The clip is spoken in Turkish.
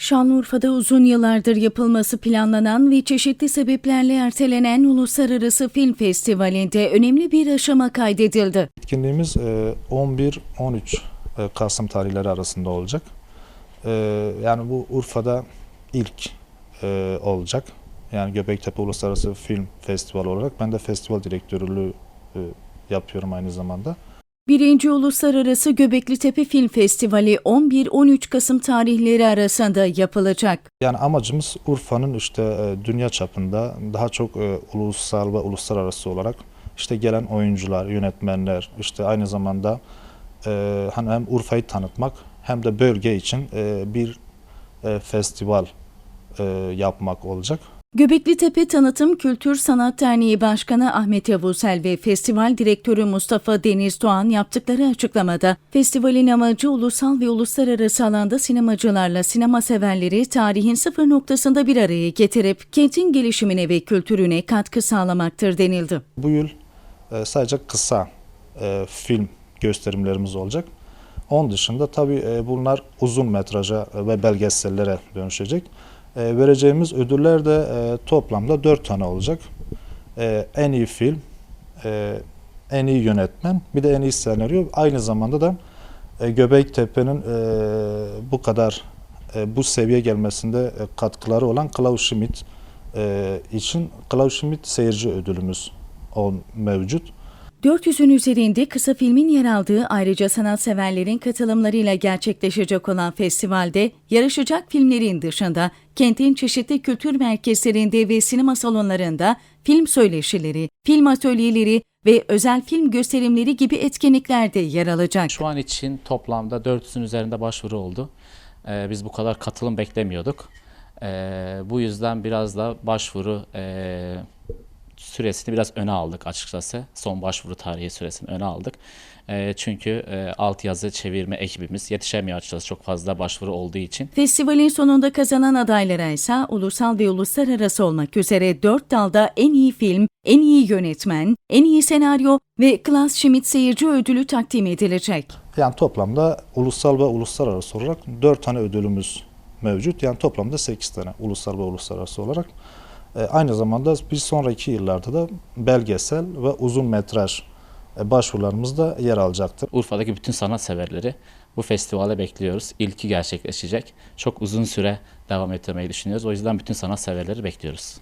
Şanlıurfa'da uzun yıllardır yapılması planlanan ve çeşitli sebeplerle ertelenen Uluslararası Film Festivali'nde önemli bir aşama kaydedildi. Etkinliğimiz e, 11-13 e, Kasım tarihleri arasında olacak. E, Yani bu Urfa'da ilk e, olacak. Yani Göbektepe Uluslararası Film Festivali olarak ben de festival direktörlüğü e, yapıyorum aynı zamanda. Birinci Uluslararası Göbekli Tepe Film Festivali 11-13 Kasım tarihleri arasında yapılacak. Yani amacımız Urfa'nın işte e, dünya çapında daha çok e, ulusal ve uluslararası olarak işte gelen oyuncular, yönetmenler, işte aynı zamanda hani hem Urfa'yı tanıtmak hem de bölge için bir festival yapmak olacak. Göbekli Tepe Tanıtım Kültür Sanat Derneği Başkanı Ahmet Yavuzel ve Festival Direktörü Mustafa Deniz Doğan yaptıkları açıklamada festivalin amacı ulusal ve uluslararası alanda sinemacılarla sinema severleri tarihin sıfır noktasında bir araya getirip kentin gelişimine ve kültürüne katkı sağlamaktır denildi. Bu yıl e, sadece kısa e, film gösterimlerimiz olacak. Onun dışında tabii e, bunlar uzun metraja ve belgesellere dönüşecek. E, vereceğimiz ödüller de e, toplamda 4 tane olacak. E, en iyi film, e, en iyi yönetmen, bir de en iyi senaryo. Aynı zamanda da e, Göbektepe'nin bu kadar bu seviye gelmesinde katkıları olan Klaus Schmidt için Klaus Schmidt seyirci ödülümüz o mevcut. 400'ün üzerinde kısa filmin yer aldığı ayrıca sanatseverlerin katılımlarıyla gerçekleşecek olan festivalde yarışacak filmlerin dışında kentin çeşitli kültür merkezlerinde ve sinema salonlarında film söyleşileri, film atölyeleri ve özel film gösterimleri gibi etkinlikler de yer alacak. Şu an için toplamda 400'ün üzerinde başvuru oldu. Ee, biz bu kadar katılım beklemiyorduk. Ee, bu yüzden biraz da başvuru e, süresini biraz öne aldık açıkçası. Son başvuru tarihi süresini öne aldık. Ee, çünkü e, altyazı çevirme ekibimiz yetişemiyor açıkçası çok fazla başvuru olduğu için. Festivalin sonunda kazanan adaylara ise ulusal ve uluslararası olmak üzere dört dalda en iyi film, en iyi yönetmen, en iyi senaryo ve Klaus Schmidt seyirci ödülü takdim edilecek. Yani toplamda ulusal ve uluslararası olarak 4 tane ödülümüz mevcut. Yani toplamda 8 tane ulusal ve uluslararası olarak. E, aynı zamanda bir sonraki yıllarda da belgesel ve uzun metraj e, başvurularımız da yer alacaktır. Urfa'daki bütün sanatseverleri bu festivale bekliyoruz. İlki gerçekleşecek. Çok uzun süre devam ettirmeyi düşünüyoruz. O yüzden bütün sanatseverleri bekliyoruz.